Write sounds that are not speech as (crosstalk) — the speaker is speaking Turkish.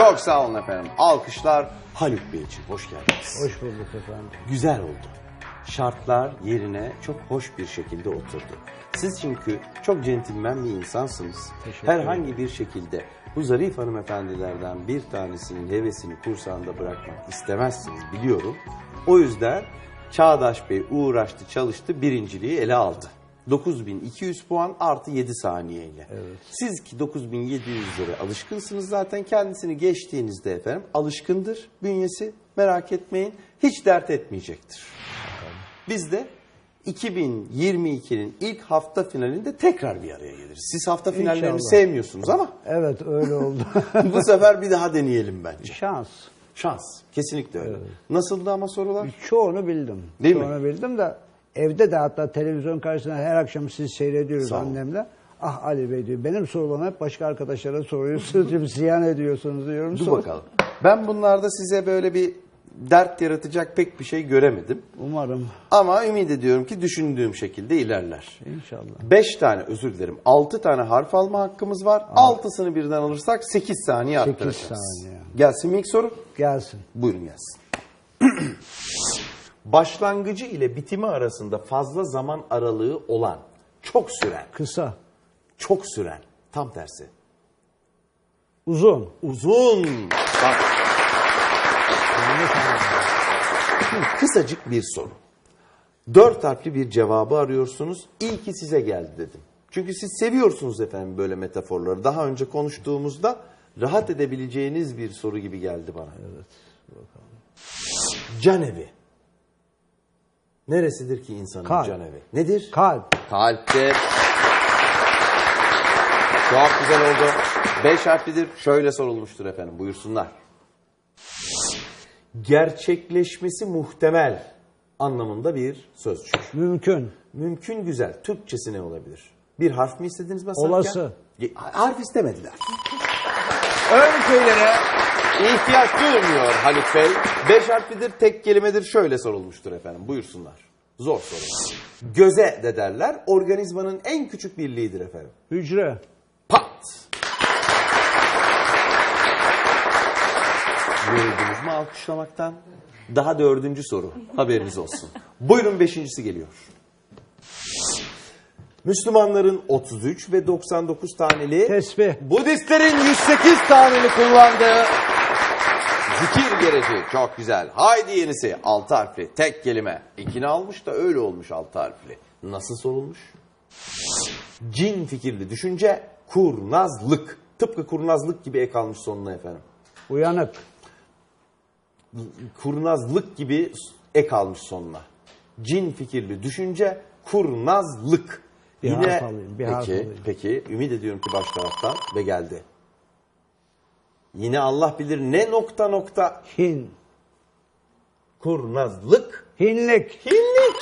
Çok sağ olun efendim. Alkışlar Haluk Bey için. Hoş geldiniz. Hoş bulduk efendim. Güzel oldu. Şartlar yerine çok hoş bir şekilde oturdu. Siz çünkü çok centilmen bir insansınız. Teşekkür Herhangi bir şekilde bu zarif hanımefendilerden bir tanesinin hevesini kursağında bırakmak istemezsiniz biliyorum. O yüzden Çağdaş Bey uğraştı çalıştı birinciliği ele aldı. 9200 puan artı 7 saniyeyle. Siz ki 9700'lere alışkınsınız zaten kendisini geçtiğinizde efendim alışkındır bünyesi merak etmeyin hiç dert etmeyecektir. Biz de 2022'nin ilk hafta finalinde tekrar bir araya geliriz. Siz hafta finallerini İnşallah. sevmiyorsunuz ama Evet öyle oldu. (laughs) bu sefer bir daha deneyelim bence. Şans. Şans. Kesinlikle öyle. Nasıldı ama sorular? Çoğunu bildim. Değil mi? Çoğunu bildim de evde de hatta televizyon karşısında her akşam sizi seyrediyoruz Sağ annemle. Ah Ali Bey diyor benim sorularımı hep başka arkadaşlara soruyorsunuz. Şimdi ziyan ediyorsunuz diyorum. Dur Sor- bakalım. Ben bunlarda size böyle bir dert yaratacak pek bir şey göremedim. Umarım. Ama ümit ediyorum ki düşündüğüm şekilde ilerler. İnşallah. 5 tane özür dilerim 6 tane harf alma hakkımız var. 6'sını birden alırsak 8 saniye Sekiz arttıracağız. saniye. Gelsin mi ilk soru? Gelsin. Buyurun gelsin. (clears throat) Başlangıcı ile bitimi arasında fazla zaman aralığı olan, çok süren, Kısa. çok süren, tam tersi. Uzun. Uzun. Bak, Şimdi kısacık bir soru. Dört harfli bir cevabı arıyorsunuz. İyi ki size geldi dedim. Çünkü siz seviyorsunuz efendim böyle metaforları. Daha önce konuştuğumuzda rahat edebileceğiniz bir soru gibi geldi bana. Evet. Can evi. Neresidir ki insanın Kalp. can evi? Nedir? Kalp. Kalptir. Çok güzel oldu. Beş harflidir. Şöyle sorulmuştur efendim. Buyursunlar. Gerçekleşmesi muhtemel anlamında bir sözcük. Mümkün. Mümkün güzel. Türkçesi ne olabilir? Bir harf mi istediniz basarken? Olası. Harf istemediler. Öyle şeylere ihtiyaç duymuyor Haluk Bey. Beş harflidir, tek kelimedir. Şöyle sorulmuştur efendim. Buyursunlar. Zor soru. Göze de derler. Organizmanın en küçük birliğidir efendim. Hücre. Pat! Yoruldunuz mu alkışlamaktan? Daha dördüncü soru. Haberiniz olsun. Buyurun beşincisi geliyor. Müslümanların 33 ve 99 taneli Tesbih. Budistlerin 108 taneli kullandığı zikir gereci. Çok güzel. Haydi yenisi. 6 harfli. Tek kelime. İkini almış da öyle olmuş 6 harfli. Nasıl sorulmuş? Cin fikirli düşünce kurnazlık. Tıpkı kurnazlık gibi ek almış sonuna efendim. Uyanık. Kurnazlık gibi ek almış sonuna. Cin fikirli düşünce kurnazlık. Bir harf alayım, bir peki, harf alayım. peki ümit ediyorum ki baş taraftan ve geldi. Yine Allah bilir ne nokta nokta Hin. kurnazlık. Hinlik. Hinlik.